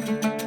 এই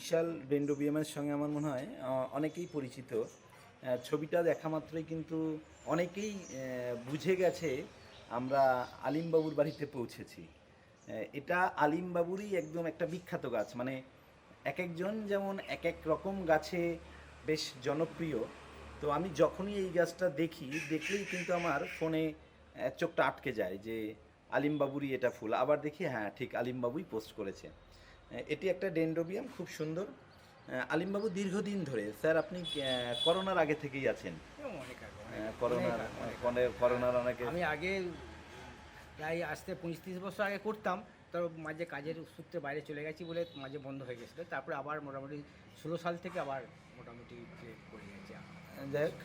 বিশাল ডেন্ডোবিয়ামের সঙ্গে আমার মনে হয় অনেকেই পরিচিত। ছবিটা দেখা মাত্রই কিন্তু অনেকেই বুঝে গেছে আমরা আলিমবাবুর বাড়িতে পৌঁছেছি। এটা আলিমবাবুরই একদম একটা বিখ্যাত গাছ। মানে এক একজন যেমন এক এক রকম গাছে বেশ জনপ্রিয়। তো আমি যখনই এই গাছটা দেখি, দেখলেই কিন্তু আমার ফোনে চোখটা আটকে যায় যে আলিমবাবুরই এটা ফুল। আবার দেখি হ্যাঁ ঠিক আলিমবাবুই পোস্ট করেছে। এটি একটা ডেন্ড্রোবিয়াম খুব সুন্দর। আলিমবাবু দীর্ঘদিন ধরে স্যার আপনি করোনার আগে থেকেই আছেন? করোনার করোনার অনেকে আমি আগে প্রায় আসতে পঁয়ত্রিশ বছর আগে করতাম তো মাঝে কাজের সূত্রে বাইরে চলে গেছি বলে মাঝে বন্ধ হয়ে গেছিল। তারপরে আবার মোটামুটি ষোলো সাল থেকে আবার মোটামুটি করে গেছি যাই হোক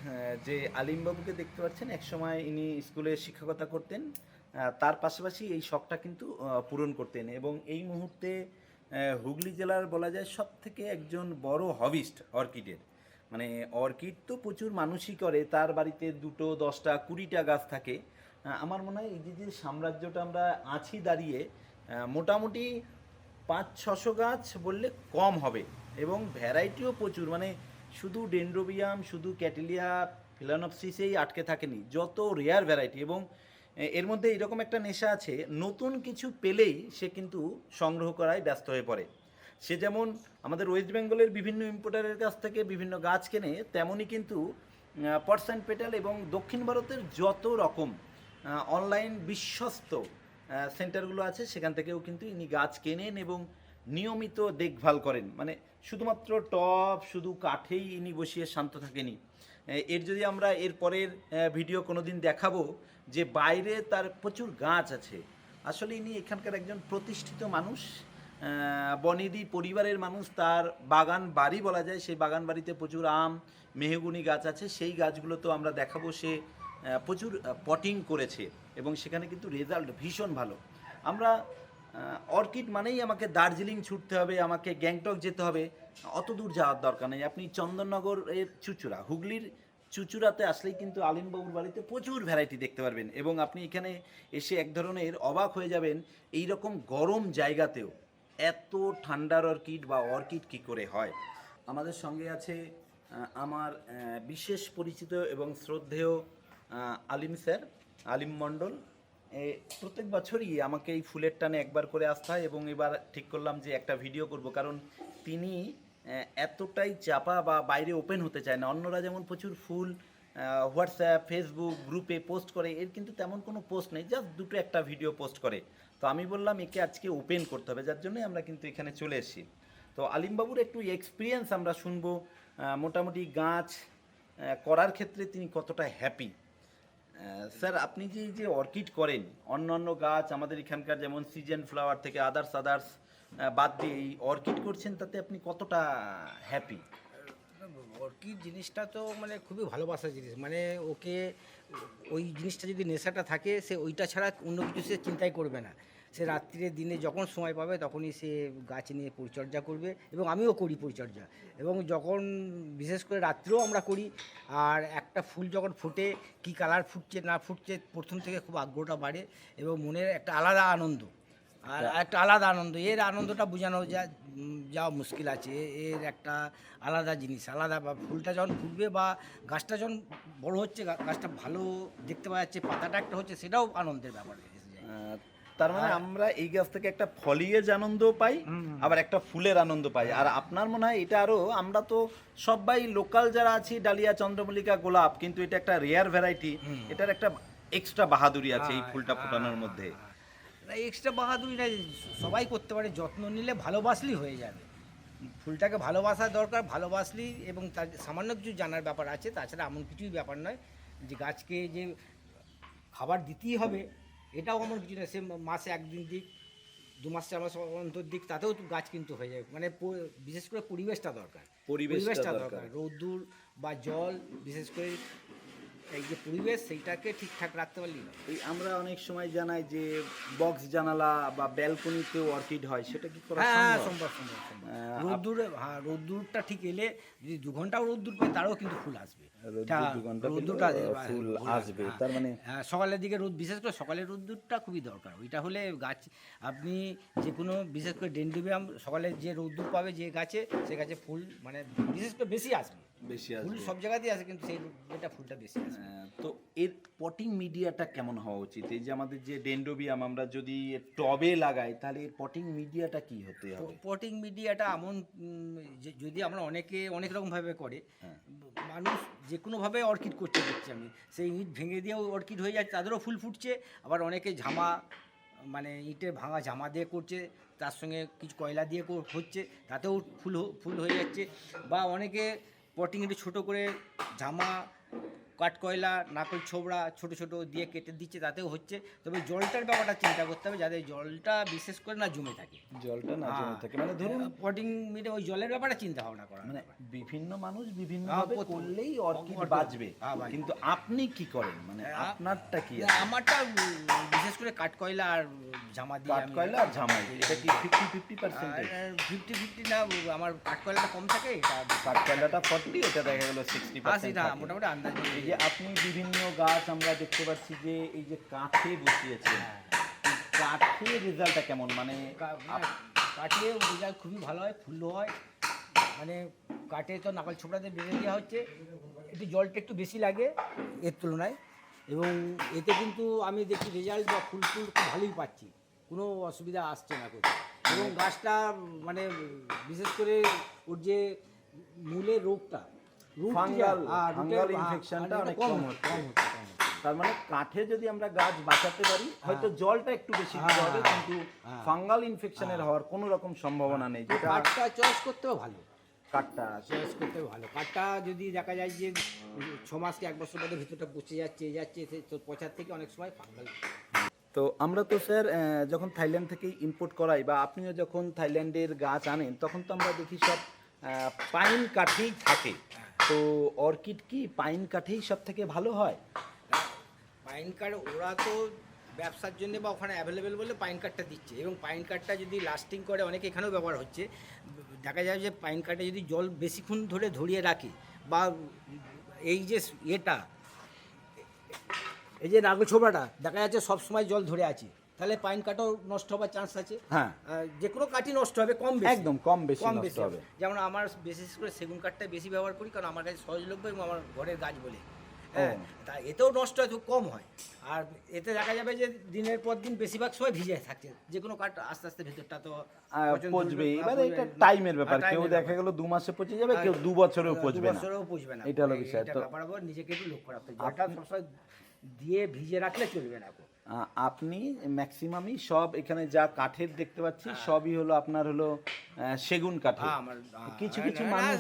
যে আলিমবাবুকে দেখতে পাচ্ছেন একসময় ইনি স্কুলে শিক্ষকতা করতেন তার পাশাপাশি এই শখটা কিন্তু পূরণ করতেন এবং এই মুহূর্তে হুগলি জেলার বলা যায় সব থেকে একজন বড় হবিস্ট অর্কিডের। মানে অর্কিড তো প্রচুর মানুষই করে, তার বাড়িতে দুটো, দশটা, কুড়িটা গাছ থাকে। আমার মনে হয় এই যে সাম্রাজ্যটা আমরা আছি দাঁড়িয়ে মোটামুটি পাঁচ, ছশো গাছ বললে কম হবে এবং ভ্যারাইটিও প্রচুর। মানে শুধু ডেন্ড্রোবিয়াম, শুধু ক্যাটেলিয়া, ফিলানপসিসেই আটকে থাকেনি, যত রেয়ার ভ্যারাইটি এবং এর মধ্যে এরকম একটা নেশা আছে, নতুন কিছু পেলেই সে কিন্তু সংগ্রহ করায় ব্যস্ত হয়ে পড়ে। সে যেমন আমাদের ওয়েস্ট বেঙ্গলের বিভিন্ন ইম্পোর্টারের কাছ থেকে বিভিন্ন গাছ কেনে তেমনই কিন্তু পার্সেন্ট পেটাল এবং দক্ষিণ ভারতের যত রকম অনলাইন বিশ্বস্ত সেন্টারগুলো আছে, সেখান থেকেও কিন্তু ইনি গাছ কেনেন এবং নিয়মিত দেখভাল করেন। মানে শুধুমাত্র টপ শুধু কাঠেই ইনি বসিয়ে শান্ত থাকেনি এর যদি আমরা এর পরের ভিডিও কোনোদিন দেখাবো যে বাইরে তার প্রচুর গাছ আছে। আসলে ইনি এখানকার একজন প্রতিষ্ঠিত মানুষ। বনেদি পরিবারের মানুষ, তার বাগান বাড়ি বলা যায়, সেই বাগান বাড়িতে প্রচুর আম, মেহগুনি গাছ আছে, সেই গাছগুলো তো আমরা দেখাবো সে প্রচুর পটিং করেছে এবং সেখানে কিন্তু রেজাল্ট ভীষণ ভালো। আমরা অর্কিড মানেই আমাকে দার্জিলিং ছুটতে হবে, আমাকে গ্যাংটক যেতে হবে অত দূর যাওয়ার দরকার নেই। আপনি চন্দননগর এর চুচুড়া, হুগলির চুচুড়াতে আসলেই কিন্তু আলিমবাবুর বাড়িতে প্রচুর ভ্যারাইটি দেখতে পারবেন এবং আপনি এখানে এসে এক ধরনের অবাক হয়ে যাবেন এই রকম গরম জায়গাতেও এত ঠান্ডার অর্কিড বা অর্কিড কি করে হয়? আমাদের সঙ্গে আছে আমার বিশেষ পরিচিত এবং শ্রদ্ধেয় আলিম স্যার, আলিম মণ্ডল। প্রত্যেক বছরই আমাকে এই ফুলের টানে একবার করে আসতে হয় এবং এবার ঠিক করলাম যে একটা ভিডিও করব। কারণ তিনি এতটাই চাপা বা বাইরে ওপেন হতে চায় না। অন্যরা যেমন প্রচুর ফুল হোয়াটসঅ্যাপ ফেসবুক গ্রুপে পোস্ট করে, এর কিন্তু তেমন কোনো পোস্ট নেই জাস্ট দুটো একটা ভিডিও পোস্ট করে। তো আমি বললাম, একে আজকে ওপেন করতে হবে, যার জন্যই আমরা কিন্তু এখানে চলে এসেছি। তো আলিমবাবুর একটু এক্সপিরিয়েন্স আমরা শুনব মোটামুটি গাছ করার ক্ষেত্রে তিনি কতটা হ্যাপি স্যার আপনি যে যে অর্কিড করেন অন্য অন্য গাছ, আমাদের এখানকার যেমন সিজন ফ্লাওয়ার থেকে আদার্স আদার্স বাদ দিয়ে এই অর্কিড করছেন, তাতে আপনি কতটা হ্যাপি অর্কিড জিনিসটা তো মানে খুবই ভালোবাসার জিনিস। মানে ওকে ওই জিনিসটা যদি নেশাটা থাকে, সে ওইটা ছাড়া অন্য কিছু সে চিন্তাই করবে না। সে রাত্রিরে দিনে যখন সময় পাবে, তখনই সে গাছ নিয়ে পরিচর্যা করবে এবং আমিও করি পরিচর্যা। এবং যখন বিশেষ করে রাত্রেও আমরা করি, আর একটা ফুল যখন ফোটে, কি কালার ফুটছে না ফুটছে, প্রথম থেকে খুব আগ্রহটা বাড়ে এবং মনের একটা আলাদা আনন্দ। আর একটা আলাদা আনন্দ এর আনন্দটা বোঝানো যা যাওয়া মুশকিল আছে। এর একটা আলাদা জিনিস আলাদা বা ফুলটা যখন ফুটবে বা গাছটা যখন বড় হচ্ছে গাছটা ভালো দেখতে পাওয়া যাচ্ছে পাতাটা একটা হচ্ছে সেটাও আনন্দের ব্যাপার তার মানে আমরা এই গাছ থেকে একটা ফলিয়েজ আনন্দ পাই আবার একটা ফুলের আনন্দ পাই। আর আপনার মনে হয় এটা আরও আমরা তো সবাই লোকাল যারা আছি ডালিয়া চন্দ্রমল্লিকা গোলাপ কিন্তু এটা একটা রেয়ার ভ্যারাইটি এটার একটা এক্সট্রা বাহাদুরি আছে এই ফুলটা ফোটানোর মধ্যে। এক্সট্রা বাহাদুরি না সবাই করতে পারে যত্ন নিলে ভালোবাসলেই হয়ে যাবে। ফুলটাকে ভালোবাসা দরকার ভালোবাসলেই এবং তার সামান্য কিছু জানার ব্যাপার আছে তাছাড়া এমন কিছুই ব্যাপার নয় যে গাছকে যে খাবার দিতেই হবে এটাও এমন কিছু না সে মাসে একদিন দিক দু মাস চার মাস অন্তর দিক তাতেও গাছ কিন্তু হয়ে যাবে। মানে বিশেষ করে পরিবেশটা দরকার। পরিবেশটা দরকার। রোদ্দুর বা জল বিশেষ করে এই যে পরিবেশ সেইটাকে ঠিকঠাক রাখতে পারলি না। এই আমরা অনেক সময় জানাই যে বক্স জানালা বা ব্যালকনিতে অর্কিড হয় সেটা কি করা হ্যাঁ সম্ভব? সম্ভব সম্ভব রোদ্দুর হ্যাঁ রোদ্দুরটা ঠিক এলে যদি দু ঘন্টাও রোদ্দুর পাই তারও কিন্তু ফুল আসবে। রোদ্দুরটা ফুল আসবে। হ্যাঁ, তার মানে- হ্যাঁ, সকালের দিকে রোদ বিশেষ করে সকালের রোদ্দুরটা খুবই দরকার। ওইটা হলে গাছ আপনি যে কোনো বিশেষ করে ডেন্ডিবিয়াম সকালে যে রোদ্দুর পাবে যে গাছে সে গাছে ফুল মানে বিশেষ করে বেশি আসবে। বেশি ফুল সব জায়গাতেই আসে কিন্তু সেই এটা ফুলটা বেশি আসবে। তো এর পটিং মিডিয়াটা কেমন হওয়া উচিত? এই যে আমাদের যে ডেন্ডোবিয়াম আমরা যদি টবে লাগাই তাহলে এর পটিং মিডিয়াটা কি হতে হবে? পটিং মিডিয়াটা এমন যে যদি আমরা অনেকে অনেক রকমভাবে করে হ্যাঁ। মানুষ যে কোনোভাবে অর্কিড করতে দেখছি আমি। সেই ইট ভেঙে দিয়েও অর্কিড হয়ে যাচ্ছে তাদেরও ফুল ফুটছে আবার অনেকে ঝামা মানে ইটের ভাঙা জামা দিয়ে করছে তার সঙ্গে কিছু কয়লা দিয়ে হচ্ছে তাতেও ফুল ফুল হয়ে যাচ্ছে বা অনেকে পটিং একটু ছোটো করে জামা কাঠকয়লা নাকল ছোবড়া ছোট ছোট দিয়ে কেটে দিচ্ছে তাতেও হচ্ছে। তবে জলটার ব্যাপারটা চিন্তা করতে হবে যাতে জলটা বিশেষ করে না জমে থাকে। জলটা না জমে হ্যাঁ। থাকে। মানে ধরুন পটিং মিটে ওই জলের ব্যাপারে চিন্তা ভাবনা করা। মানে বিভিন্ন মানুষ বিভিন্ন হ্যাঁ, ভাবে করলেই অর্কিড অর্কিড- বাঁচবে। হ্যাঁ, কিন্তু আপনি কি করেন? মানে আপনারটা কি আমারটা বিশেষ করে কাঠকয়লা আর জামা দিয়ে কাঠ কয়লা আর ঝামাই এটা কি fifty fifty percentage fifty fifty না আমার কাঠকয়লাটা কম থাকে এটা কাঠ কয়লাটা ফর্টি এটা দেখা গেল সিক্সটি পার্সেন্ট মোটামুটি আন্দাজ যে আপনি বিভিন্ন গাছ আমরা দেখতে পাচ্ছি যে এই যে কাঠে বসিয়েছেন। কাঠের রেজাল্টটা কেমন? মানে মানে কাঠে রেজাল্ট খুবই ভালো হয় ফুল হয়। মানে কাঠে তো নাকাল ছোপড়াতে বেঁধে দেওয়া হচ্ছে। একটু জলটা একটু বেশি লাগে এর তুলনায়। এবং এতে কিন্তু আমি দেখি রেজাল্ট বা ফুল ফুল খুব ভালোই পাচ্ছি। কোনো অসুবিধা আসছে না কোথাও। এবং গাছটা মানে বিশেষ করে ওর যে মূলের রোগটা root যে- Fungal- হ্যাঁ, root fungal এর- infection টা হ্যাঁ, অনেক কম হচ্ছে তার মানে কাঠে যদি আমরা গাছ বাঁচাতে পারি হয়তো জলটা একটু বেশি দিতে হবে হ্যাঁ, কিন্তু হ্যাঁ। ফাঙ্গাল ইনফেকশনের হওয়ার কোনো রকম সম্ভাবনা নেই যেটা কাঠটা চয়েস করতেও ভালো। কাঠটা চয়েস করতে ভালো। কাঠটা যদি দেখা যায় যে ছ মাস কি এক বছর বাদে ভিতরটা পচে যাচ্ছে যাচ্ছে তো পচার থেকে অনেক সময় ফাঙ্গাল তো আমরা তো স্যার যখন থাইল্যান্ড থেকে ইম্পোর্ট করাই বা আপনিও যখন থাইল্যান্ডের গাছ আনেন তখন তো আমরা দেখি সব পাইন কাঠেই থাকে। তো অর্কিড কি পাইন কাঠেই সব থেকে ভালো হয়? পাইন কাঠ ওরা তো ব্যবসার জন্য বা ওখানে অ্যাভেলেবেল বলে পাইন কাঠটা দিচ্ছে। এবং পাইন কাঠটা যদি লাস্টিং করে, অনেকে এখানেও ব্যবহার হচ্ছে। দেখা যায় যে পাইন কাঠে যদি জল বেশিক্ষণ ধরে ধরিয়ে রাখে বা এই যে এটা এই যে নাগল ছোবড়াটা দেখা যাচ্ছে সব সময় জল ধরে আছে। তাহলে পাইন কাঠও নষ্ট হবার চান্স আছে। হ্যাঁ। যে কোনো কাঠই নষ্ট হবে কম বেশি। একদম কম বেশি কম বেশি হবে। যেমন আমার বিশেষ করে সেগুন কাঠটা বেশি ব্যবহার করি কারণ আমার কাছে সহজলভ্য এবং আমার ঘরের গাছ বলে। হ্যাঁ তা এতেও নষ্ট হয় কম হয়। আর এতে দেখা যাবে যে দিনের পর দিন বেশিরভাগ সময় ভিজে থাকে। যে কোনো কাঠ আস্তে আস্তে ভেতরটা তো পচবে। এবার এটা টাইমের ব্যাপার। হ্যাঁ, কেউ দেখা। গেল দু মাসে পচে যাবে কেউ দু বছরেও পচবে না। বছরেও পচবে না। এটা হলো বিষয়। তো- নিজেকে একটু লক্ষ্য রাখতে হবে। জলটা সবসময় দিয়ে ভিজে রাখলে চলবে না আপনি ম্যাক্সিমামই সব এখানে যা কাঠের দেখতে পাচ্ছি সবই হলো আপনার হলো সেগুন কাঠের। হ্যাঁ কিছু কিছু মানুষ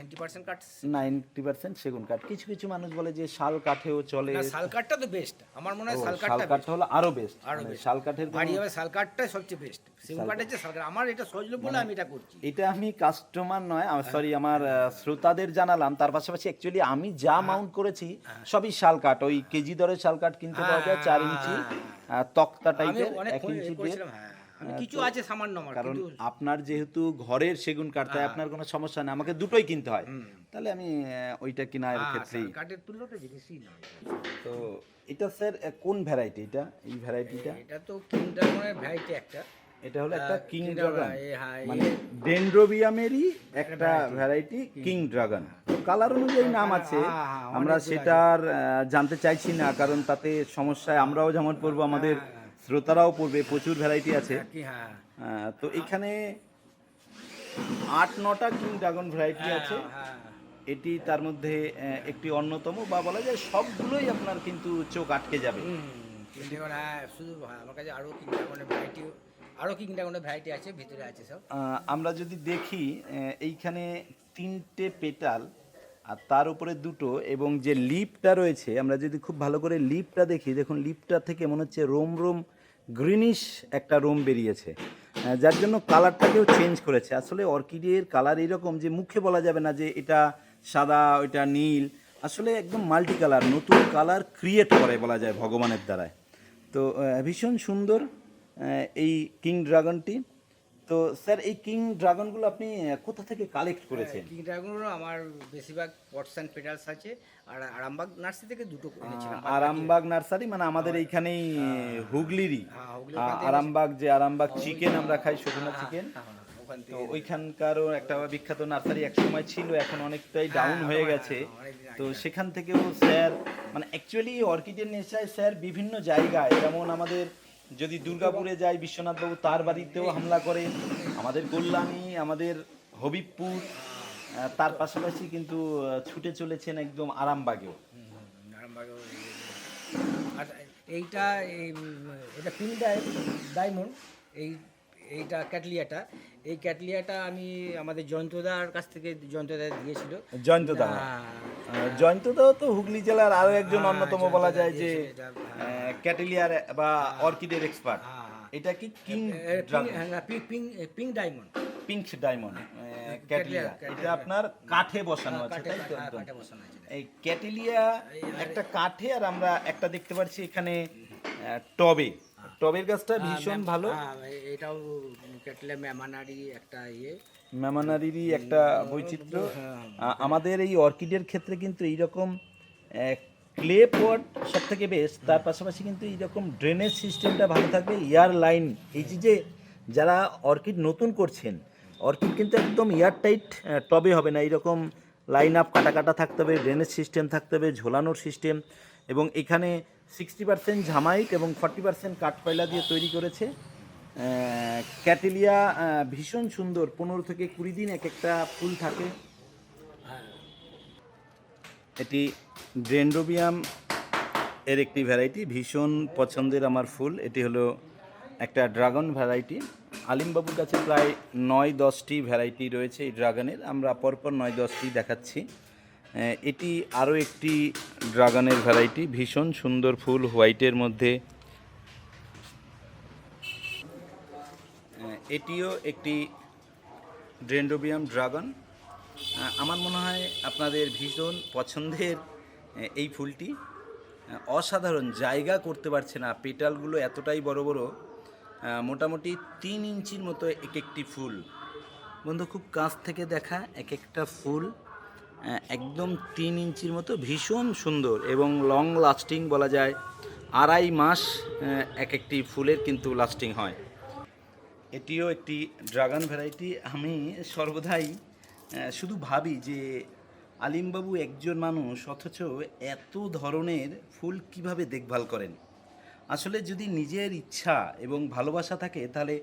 নাইনটি পার্সেন্ট কাঠ নাইনটি পার্সেন্ট সেগুন কাঠ। কিছু কিছু মানুষ বলে যে শাল কাঠেও চলে। শাল কাঠটা তো বেস্ট আমার মনে হয় শাল কাঠটা কাঠটা হলো আরও বেস্ট আরও শাল কাঠের বাড়ি হবে শাল কাঠটাই সবচেয়ে বেস্ট সেগুন কাঠের যে শাল কাঠ আমার এটা সহজ বলে আমি এটা করছি। এটা আমি কাস্টমার নয় সরি আমার শ্রোতাদের জানালাম। তার পাশাপাশি অ্যাকচুয়ালি আমি যা মাউন্ট করেছি সবই শাল কাঠ। ওই কেজি দরের শাল কাঠ কিনতে পাওয়া যায় চার ইঞ্চি তক্তা টাইপের এক ইঞ্চি দিয়ে। হ্যাঁ। কিছু আছে সামান্য আমার কারণ আপনার যেহেতু ঘরের সেগুন কাঠ তাই আপনার কোনো সমস্যা নেই আমাকে দুটোই কিনতে হয়। তাহলে আমি ওইটা কেনার হ্যাঁ, ক্ষেত্রেই। কাঠের তুলনাতে জিনিসই না। তো এটা স্যার কোন ভ্যারাইটি এটা? এই ভ্যারাইটিটা এটা তো কিং ভ্যারাইটি একটা। এটা হলো একটা কিং ড্রাগন হ্যাঁ, মানে ডেন্ড্রোবিয়ামেরই একটা ভ্যারাইটি কিং ড্রাগন কালার অনুযায়ী নাম আছে হ্যাঁ, হ্যাঁ, আমরা সেটার জানতে চাইছি না কারণ তাতে সমস্যায় আমরাও যেমন পড়ব আমাদের শ্রোতারাও পড়বে প্রচুর ভ্যারাইটি আছে। কি হ্যাঁ। আহ, তো এখানে আট নটা কিং ড্রাগন ভ্যারাইটি আছে। হ্যাঁ। এটি তার মধ্যে একটি অন্যতম বা বলা যায় সবগুলোই আপনার কিন্তু চোখ আটকে যাবে। হ্যাঁ শুধু হ্যাঁ, আমার কাছে আরও কিং ড্রাগনের ভ্যারাইটি আরও কিং ড্রাগনের ভ্যারাইটি আছে ভিতরে আছে সব। আমরা যদি দেখি এইখানে তিনটে পেটাল আর তার উপরে দুটো এবং যে লিপটা রয়েছে, আমরা যদি খুব ভালো করে লিপটা দেখি, দেখুন লিপটা থেকে মনে হচ্ছে রোম রোম গ্রিনিশ একটা রোম বেরিয়েছে। যার জন্য কালারটাকেও চেঞ্জ করেছে। আসলে অর্কিডের কালার এরকম যে মুখে বলা যাবে না যে এটা সাদা, ওইটা নীল। আসলে একদম মাল্টি কালার, নতুন কালার ক্রিয়েট করে বলা যায় ভগবানের দ্বারায়। তো ভীষণ সুন্দর এই কিং ড্রাগনটি। তো স্যার এই কিং ড্রাগনগুলো আপনি কোথা থেকে কালেক্ট করেছেন? কিং ড্রাগনেরও আমার বেশিরভাগ পটস অ্যান্ড পেটালস আছে আর আরামবাগ নার্সারি থেকে দুটো এনেছিলাম আরামবাগ নার্সারি মানে আমাদের এইখানেই হুগলিরই। হ্যাঁ, হুগলির আহ, ওখান থেকে আরামবাগ যে আরামবাগ চিকেন আমরা খাই শুকনো চিকেন হ্যাঁ, তো ওইখানকারও একটা বিখ্যাত নার্সারি এক সময় ছিল এখন অনেকটাই ডাউন হ্যাঁ, হয়ে হ্যাঁ, গেছে। হ্যাঁ। তো সেখান থেকেও স্যার মানে অ্যাকচুয়ালি অর্কিডের নেশায় স্যার বিভিন্ন জায়গায় যেমন আমাদের যদি দুর্গাপুরে যাই বিশ্বনাথবাবু তার বাড়িতেও হামলা করে। আমাদের কল্যাণী আমাদের হবিবপুর তার পাশাপাশি কিন্তু ছুটে চলেছেন একদম আরামবাগেও। আর এইটা এই, এটা ফিল্ড ডায়মন্ড এই এইটা ক্যাটলিয়াটা এই ক্যাটলিয়াটা আমি আমাদের জয়ন্তদার কাছ থেকে জয়ন্তদা দিয়েছিল জয়ন্তদা জয়ন্তদা তো হুগলি জেলার আরও একজন হ্যাঁ, অন্যতম বলা যায় যে হ্যাঁ। ক্যাটেলিয়ার বা অর্কিডের এক্সপার্ট হ্যাঁ, হ্যাঁ। এটা কি কিং পিঙ্ক- হ্যাঁ, pink diamond pink diamond cattleya. এটা আপনার কাঠে বসানো আছে তাই তো হ্যাঁ, একদম? কাঠে বসানো আছে এই ক্যাটেলিয়া একটা কাঠে আর আমরা একটা দেখতে পাচ্ছি এখানে টবে টবের গাছটা ভীষণ ভালো। হ্যাঁ, এটাও ক্যাটলিয়া মেমানারি একটা ইয়ে। মেমানারিরই একটা বৈচিত্র্য। হ্যাঁ। আমাদের এই অর্কিডের ক্ষেত্রে কিন্তু এইরকম ক্লে পট সব থেকে বেস্ট তার পাশাপাশি কিন্তু এইরকম ড্রেনেজ সিস্টেমটা ভালো থাকবে এয়ার লাইন। এই যে যে যারা অর্কিড নতুন করছেন অর্কিড কিন্তু একদম এয়ার টাইট টবে হবে না। এইরকম লাইন আপ কাটা কাটা থাকতে হবে ড্রেনেজ সিস্টেম থাকতে হবে ঝোলানোর সিস্টেম। এবং এখানে সিক্সটি পার্সেন্ট ঝামাইট এবং ফর্টি পার্সেন্ট কাঠকয়লা দিয়ে তৈরি করেছে। ক্যাটেলিয়া ভীষণ সুন্দর, পনেরো থেকে কুড়ি দিন এক একটা ফুল থাকে। এটি ড্রেন্ড্রোবিয়াম এর একটি ভ্যারাইটি ভীষণ পছন্দের আমার ফুল। এটি হলো একটা ড্রাগন ভ্যারাইটি আলিমবাবুর কাছে প্রায় নয় দশটি ভ্যারাইটি রয়েছে এই ড্রাগনের। আমরা পরপর নয় দশটি দেখাচ্ছি। এটি আরও একটি ড্রাগনের ভ্যারাইটি, ভীষণ সুন্দর ফুল, হোয়াইটের মধ্যে। এটিও একটি ড্রেন্ডোবিয়াম ড্রাগন। আমার মনে হয় আপনাদের ভীষণ পছন্দের এই ফুলটি। অসাধারণ জায়গা করতে পারছে না, পেটালগুলো এতটাই বড় বড়। মোটামুটি তিন ইঞ্চির মতো এক একটি ফুল। বন্ধু, খুব কাছ থেকে দেখা এক একটা ফুল। একদম তিন ইঞ্চির মতো ভীষণ সুন্দর এবং লং লাস্টিং বলা যায়। আড়াই মাস এক একটি ফুলের কিন্তু লাস্টিং হয়। এটিও একটি ড্রাগন ভ্যারাইটি আমি সর্বদাই শুধু ভাবি যে আলিমবাবু একজন মানুষ, অথচ এত ধরনের ফুল কীভাবে দেখভাল করেন? আসলে যদি নিজের ইচ্ছা এবং ভালোবাসা থাকে, তাহলে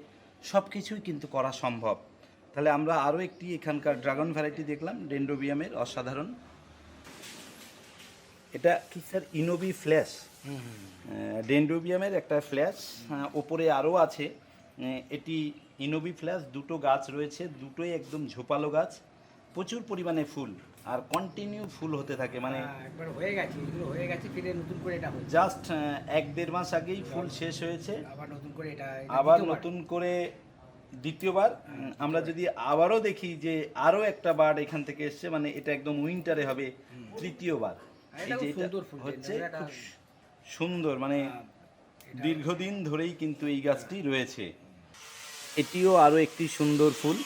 সব কিছুই কিন্তু করা সম্ভব। তাহলে আমরা আরও একটি এখানকার ড্রাগন ভ্যারাইটি দেখলাম ডেন্ড্রোবিয়ামের অসাধারণ। এটা কি স্যার? ইনোভি ফ্ল্যাশ। ডেন্ড্রোবিয়ামের একটা ফ্ল্যাশ ওপরে আরও আছে। এটি ইনোভি ফ্ল্যাশ দুটো গাছ রয়েছে দুটোই একদম ঝোপালো গাছ প্রচুর পরিমাণে ফুল আর কন্টিনিউ ফুল হতে থাকে মানে হ্যাঁ, একবার হয়ে গেছে হয়ে গেছে ফিরে নতুন করে এটা জাস্ট এক দেড় মাস আগেই ফুল শেষ হয়েছে। আবার নতুন করে এটা আবার নতুন করে দ্বিতীয়বার আমরা যদি আবারও দেখি যে আরও একটা বার্ড এখান থেকে এসছে মানে এটা একদম উইন্টারে হবে তৃতীয়বার। এই যে এটা ফুল, হচ্ছে খুব সুন্দর মানে হ্যাঁ, দীর্ঘদিন ধরেই কিন্তু এই গাছটি রয়েছে। এটিও আরও একটি সুন্দর ফুল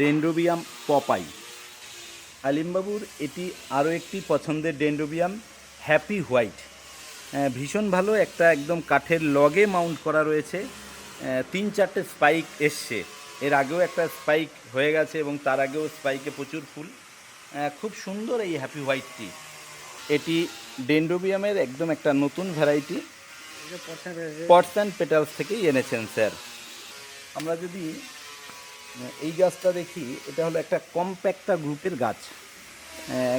ডেন্ড্রোবিয়াম পপাই। আলিমবাবুর এটি আরও একটি পছন্দের ডেন্ড্রোবিয়াম হ্যাপি হোয়াইট। ভীষণ ভালো একটা একদম কাঠের লগে মাউন্ট করা রয়েছে। তিন চারটে স্পাইক এসছে। এর আগেও একটা স্পাইক হয়ে গেছে এবং তার আগেও স্পাইকে প্রচুর ফুল। খুব সুন্দর এই হ্যাপি হোয়াইটটি এটি ডেন্ড্রোবিয়ামের একদম একটা নতুন ভ্যারাইটি পটস অ্যান্ড পেটালস থেকেই এনেছেন, স্যার। আমরা যদি এই গাছটা দেখি, এটা হলো একটা কম্প্যাক্টা গ্রুপের গাছ।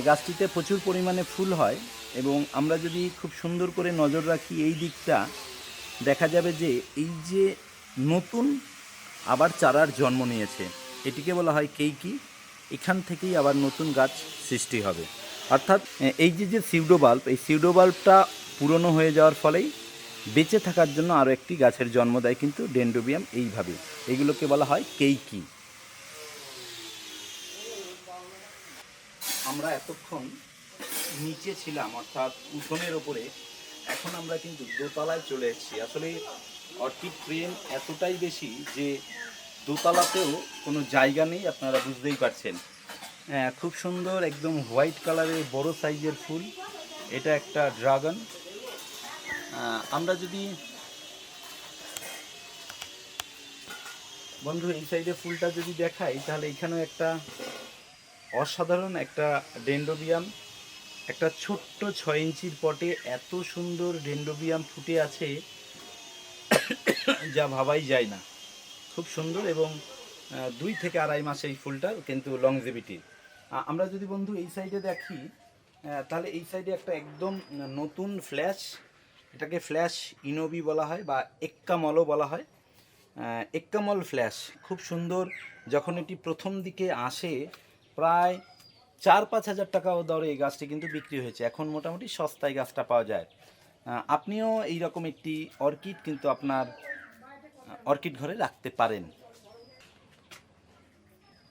গাছটিতে প্রচুর পরিমাণে ফুল হয় এবং আমরা যদি খুব সুন্দর করে নজর রাখি এই দিকটা, দেখা যাবে যে এই যে নতুন আবার চারার জন্ম নিয়েছে। এটিকে বলা হয় কেইকি। এখান থেকেই আবার নতুন গাছ সৃষ্টি হবে। অর্থাৎ এই যে যে সিউডো বাল্ব, এই সিউডো বাল্বটা পুরনো হয়ে যাওয়ার ফলেই বেঁচে থাকার জন্য আরও একটি গাছের জন্ম দেয় কিন্তু ডেন্ডোবিয়াম এইভাবে। এগুলোকে বলা হয় কেইকি। আমরা এতক্ষণ নিচে ছিলাম, অর্থাৎ উঠোনের ওপরে এখন আমরা কিন্তু দোতলায় চলে এসেছি। আসলে অর্কিড প্রেম এতটাই বেশি যে দোতলাতেও কোনো জায়গা নেই, আপনারা বুঝতেই পারছেন। হ্যাঁ খুব সুন্দর একদম হোয়াইট কালারের বড় সাইজের ফুল। এটা একটা ড্রাগন। আমরা যদি বন্ধু, এই সাইডে ফুলটা যদি দেখাই, তাহলে এখানেও একটা অসাধারণ একটা ডেন্ডোবিয়াম একটা ছোট্ট ছয় ইঞ্চির পটে এত সুন্দর ডেন্ডোবিয়াম ফুটে আছে যা ভাবাই যায় না। খুব সুন্দর এবং দুই থেকে আড়াই মাস এই ফুলটার কিন্তু লংজিভিটি আমরা যদি বন্ধু এই সাইডে দেখি তাহলে এই সাইডে একটা একদম নতুন ফ্ল্যাশ এটাকে ফ্ল্যাশ ইনোবি বলা হয় বা এক্কামলও বলা হয়। এক্কামল ফ্ল্যাশ খুব সুন্দর যখন এটি প্রথম দিকে আসে, প্রায় চার পাঁচ হাজার টাকা দরে এই গাছটি কিন্তু বিক্রি হয়েছে। এখন মোটামুটি সস্তায় গাছটা পাওয়া যায়। আপনিও এই রকম একটি অর্কিড কিন্তু আপনার অর্কিড ঘরে রাখতে পারেন।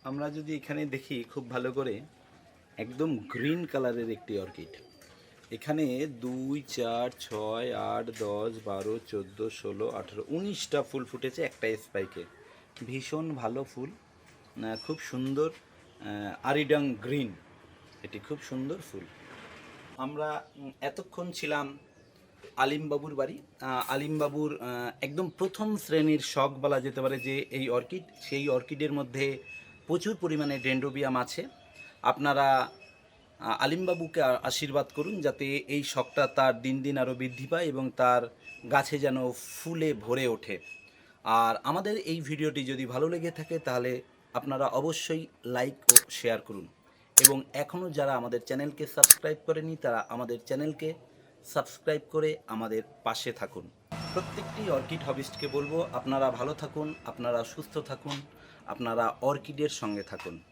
আমরা যদি এখানে দেখি, খুব ভালো করে, একদম গ্রিন কালারের একটি অর্কিড। এখানে দুই, চার, ছয়, আট, দশ, বারো, চোদ্দ, ষোলো, আঠেরো, উনিশটা ফুল ফুটেছে একটা স্পাইকে ভীষণ ভালো ফুল খুব সুন্দর। আরিডাং গ্রিন। এটি খুব সুন্দর ফুল। আমরা এতক্ষণ ছিলাম আলিমবাবুর বাড়ি। আলিমবাবুর একদম প্রথম শ্রেণির শখ বলা যেতে পারে যে এই অর্কিড, সেই অর্কিডের মধ্যে প্রচুর পরিমাণে ডেন্ড্রোবিয়াম আছে। আপনারা আলিমবাবুকে আশীর্বাদ করুন যাতে এই শখটা তার দিন দিন আরও বৃদ্ধি পায় এবং তার গাছে যেন ফুলে ভরে ওঠে। আর আমাদের এই ভিডিওটি যদি ভালো লেগে থাকে তাহলে আপনারা অবশ্যই লাইক ও শেয়ার করুন। এবং এখনও যারা আমাদের চ্যানেলকে সাবস্ক্রাইব করেনি, তারা আমাদের চ্যানেলকে সাবস্ক্রাইব করে আমাদের পাশে থাকুন। প্রত্যেকটি অর্কিড হবিস্টকে বলব, আপনারা ভালো থাকুন, আপনারা সুস্থ থাকুন, আপনারা অর্কিডের সঙ্গে থাকুন।